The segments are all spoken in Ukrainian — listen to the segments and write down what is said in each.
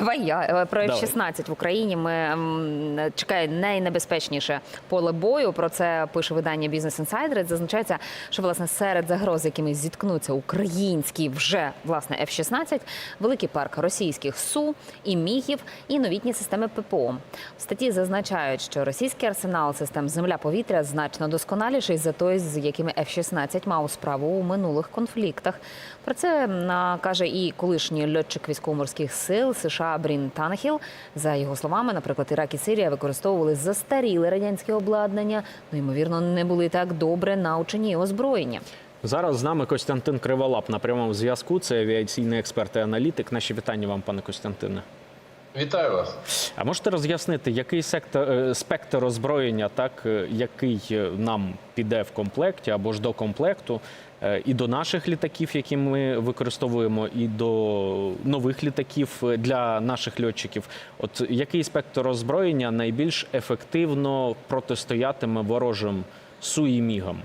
Давай я Е, про Давай. F-16 в Україні. Ми чекає найнебезпечніше поле бою. Про це пише видання Business Insider. Зазначається, що власне серед загроз, якими зіткнуться українські вже власне F-16, великий парк російських су і мігів і новітні системи ППО. В статті зазначають, що російський арсенал систем земля-повітря значно досконаліший за той, з якими F-16 мав справу у минулих конфліктах. Про це м, каже і колишній льотчик військово-морських сил США Брін Танахіл. За його словами, наприклад, Ірак і Сирія використовували застаріле радянське обладнання, ну ймовірно, не були так добре навчені і озброєні. Зараз з нами Костянтин Криволап на прямому зв'язку. Це авіаційний експерт і аналітик. Наші вітання вам, пане Костянтине. Вітаю вас. А можете роз'яснити, який сектор е, спектр озброєння, так е, який е, нам піде в комплекті або ж до комплекту, і до наших літаків, які ми використовуємо, і до нових літаків для наших льотчиків? От який спектр озброєння найбільш ефективно протистоятиме ворожим суїмігам?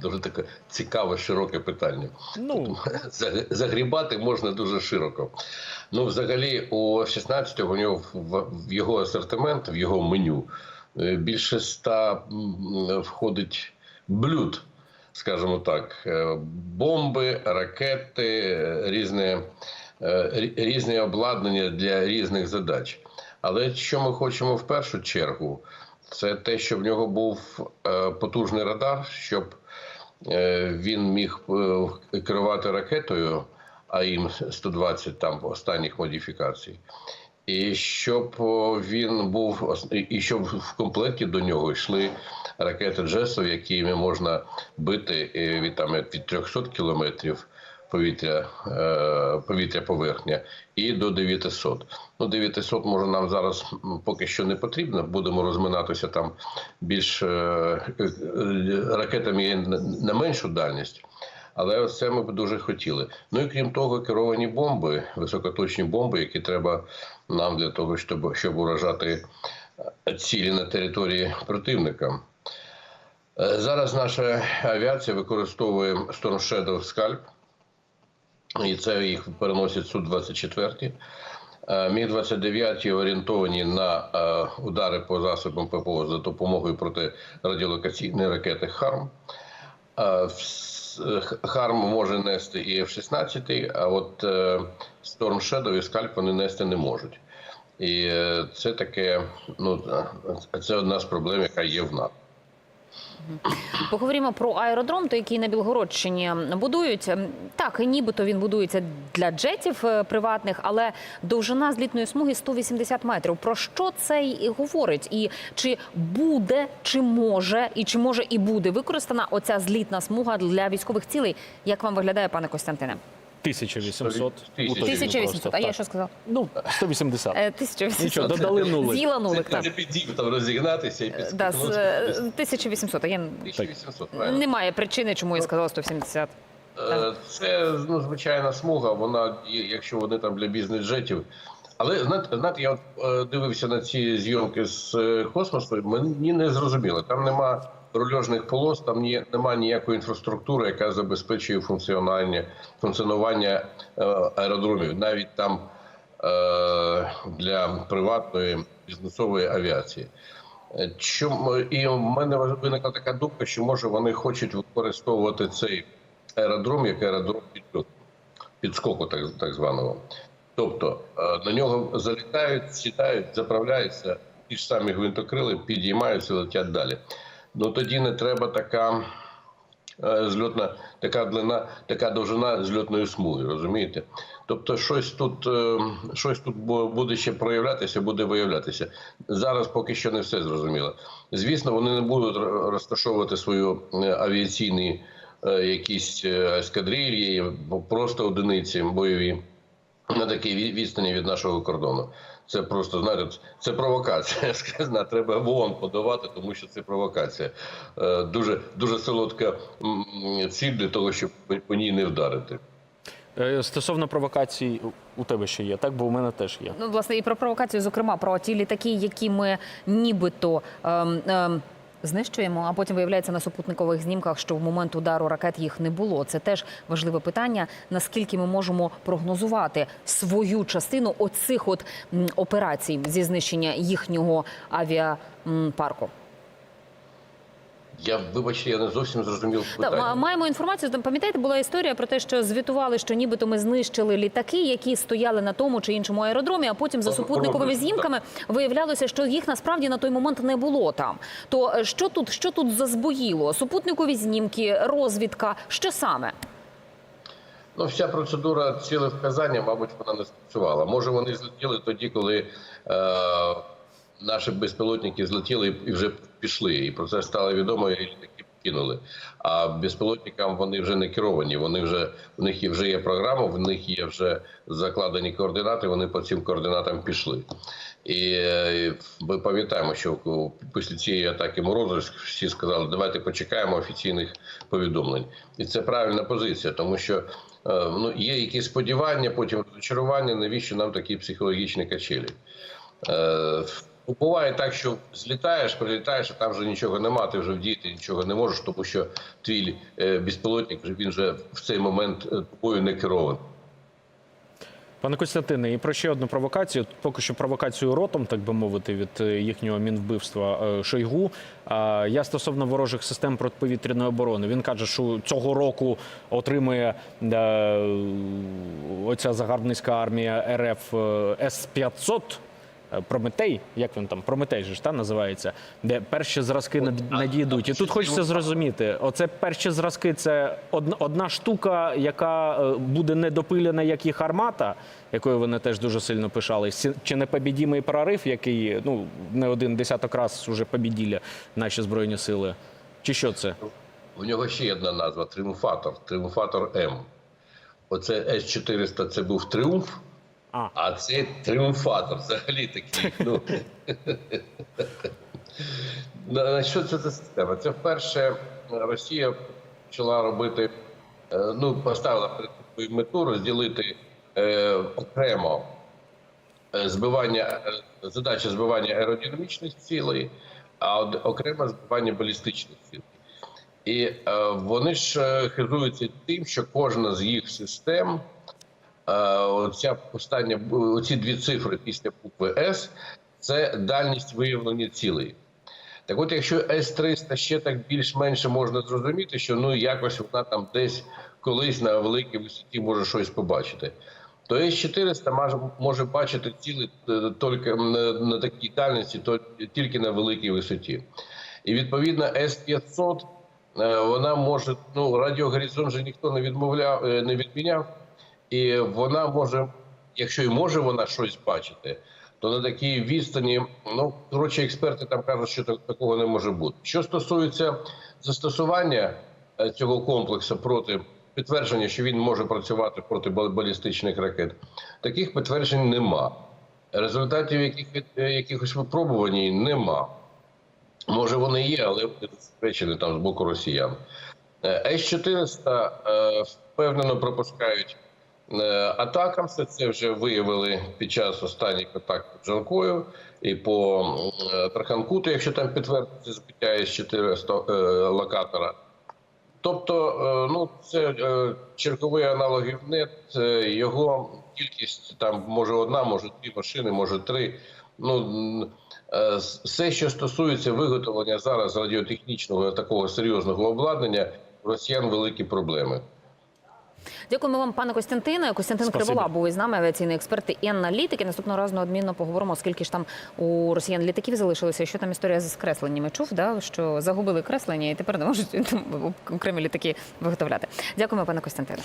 Дуже таке цікаве, широке питання. Ну Загрібати можна дуже широко. Ну, взагалі, у 16 у нього в, його асортимент, в його меню е, більше ста входить блюд, скажімо так, Е, бомби, ракети, е, різне, е, різне обладнання для різних задач. Але що ми хочемо в першу чергу, це те, щоб в нього був е, потужний радар, щоб е, він міг е, керувати ракетою АІМ 120 там останніх модифікацій. І щоб він був і- щоб в комплекті до нього йшли ракети Джесов, якими можна бити е, від там від 300 кілометрів повітря, е, повітря поверхня і до 900. Ну, 900 може нам зараз поки що не потрібно. Будемо розминатися там більш е, е, ракетами на- на меншу дальність. Але ось це ми б дуже хотіли. Ну і крім того, керовані бомби, високоточні бомби, які треба нам для того, щоб, щоб уражати цілі на території противника. Зараз наша авіація використовує Storm Shadow Scalp, і це їх переносять Су-24. Е, Міг-29 орієнтовані на е, удари по засобам ППО за допомогою протирадіолокаційної ракети ХАРМ. Е, е, Харм може нести і F-16, а от Storm Shadow і Scalp вони нести не можуть. І це таке, ну це одна з проблем, яка є в НАТО. Поговоримо про аеродром, той, який на Білгородщині будують. Ем, Так, нібито він будується для джетів е, приватних, але довжина злітної смуги 180 метрів. Про що це й говорить? І чи буде, чи може, і чи може і буде використана оця злітна смуга для військових цілей? Як вам виглядає, пане Костянтине? 1800. 1800, а я що сказав? Ну 180. Е, 1800. Нічого, додали нулик. З'їла нулик, так. не підів там розігнатися і Да, з, е, 1800, а я 1800, правильно. немає причини, чому я сказала 170. Е, Це ну, звичайна смуга. Вона, є, якщо вони там для бізнес-джетів. Але знаєте, знаєте, я от, е, дивився на ці зйомки з е, космосу. Мені не зрозуміло. Там нема рульожних полос, там ні, нема ніякої інфраструктури, яка забезпечує функціонування функціонування е, аеродромів, навіть там е, для приватної бізнесової авіації. Е, Чому і в мене виникла така думка, що може вони хочуть використовувати цей аеродром як аеродром підскоку, так, так званого. Тобто е, на нього залітають, сідають, заправляються, ті ж самі гвинтокрили, підіймаються, летять далі. Ну тоді не треба така е, зльотна, така длина, така довжина зльотної смуги, розумієте? Тобто, щось тут, е, щось тут буде ще проявлятися, буде виявлятися. Зараз поки що не все зрозуміло. Звісно, вони не будуть розташовувати свою е, авіаційні якісь е, ескадрильї, просто одиниці бойові на такій відстані від нашого кордону. Це просто знаєте, це провокація. Сказано, треба в ООН подавати, тому що це провокація. Е, Дуже дуже солодка ціль для того, щоб по- по ній не вдарити. Е, Стосовно провокацій, у тебе ще є, так? Бо у мене теж є. Ну, власне, і про провокацію, зокрема, про ті літаки, які ми нібито ем, ем, знищуємо, а потім виявляється на супутникових знімках, що в момент удару ракет їх не було. Це теж важливе питання. Наскільки ми можемо прогнозувати свою частину оцих от операцій зі знищення їхнього авіапарку? Я вибачте, я не зовсім зрозумів Та, питання. маємо інформацію. Пам'ятаєте, була історія про те, що звітували, що нібито ми знищили літаки, які стояли на тому чи іншому аеродромі. А потім за супутниковими знімками виявлялося, що їх насправді на той момент не було там. То е, що тут, що тут зазбоїло? Супутникові знімки, розвідка, що саме? Ну, вся процедура цілевказання, мабуть, вона не спрацювала. Може, вони злетіли тоді, коли е, наші безпілотники злетіли і вже пішли. І про це стало відомо, і кинули. А безпілотникам вони вже не керовані. Вони вже в них вже є програма, в них є вже закладені координати. Вони по цим координатам пішли. І е, ми пам'ятаємо, що після цієї атаки морозу всі сказали, давайте почекаємо офіційних повідомлень. І це правильна позиція, тому що е, ну, є якісь сподівання, потім розчарування, навіщо нам такі психологічні качелі. Ну, Буває так, що злітаєш, прилітаєш, а там вже нічого нема, ти вже вдіяти нічого не можеш, тому що твій е, безпілотник він вже в цей момент е, тобою не керований. Пане Костянтине, і про ще одну провокацію. Поки що провокацію ротом, так би мовити, від е, їхнього мінвбивства Шойгу. Я стосовно ворожих систем протиповітряної оборони. Він каже, що цього року отримує оця загарбницька армія РФ е, С-500. Е, Прометей, як він там, Прометей же ж та називається, де перші зразки над- надійдуть. І тут хочеться зрозуміти: оце перші зразки це одна, одна штука, яка е, буде недопилена, як їх армата, якою вони теж дуже сильно пишались. Чи- непобідімий прорив, який ну не один десяток раз уже побіділи наші збройні сили? Чи що це? У нього ще одна назва Тріумфатор. Тріумфатор М. Оце С-400 це був тріумф, А. а це тріумфатор. Взагалі такий. Ну. Що це за система? Це вперше Росія почала робити, е, ну, поставила перед собою мету розділити е, окремо е, збивання, е, задача збивання аеродинамічних цілей, а окремо збивання балістичних цілей. І е, вони ж хизуються тим, що кожна з їх систем, оця остання, оці дві цифри після букви С, це дальність виявлення цілей. Так от, якщо С-300 ще так більш-менше можна зрозуміти, що ну якось вона там десь колись на великій висоті може щось побачити, то С-400 може, може бачити цілі е, тільки на, такій дальності, тільки на великій висоті. І відповідно С-500 е, вона може, ну радіогоризонт же ніхто не відмовляв, е, не відміняв, і вона може, якщо і може вона щось бачити, то на такій відстані, ну коротше, експерти там кажуть, що такого не може бути. Що стосується застосування е, цього комплексу проти підтвердження, що він може працювати проти балістичних ракет, таких підтверджень нема. Результатів яких, е, якихось випробувань нема. Може, вони є, але забезпечені там з боку росіян. Е, С-400 е, впевнено пропускають атакам. Це, вже виявили під час останніх атак по Джанкою і по е, Тарханкуту, якщо там підтвердиться збиття С-400 е, локатора. Тобто, е, ну це е, черговий аналог Гівнет. е, Його кількість там може одна, може дві машини, може три. Ну е, все, що стосується виготовлення зараз радіотехнічного такого серйозного обладнання, росіян великі проблеми. Дякуємо вам, пане Костянтине. Костянтин. Кривола був із нами, авіаційний експерт і аналітик. І Наступного разу неодмінно поговоримо, скільки ж там у росіян літаків залишилося. Що там історія з кресленнями? Чув, да? що загубили креслення і тепер не можуть окремі літаки виготовляти. Дякуємо, пане Костянтине.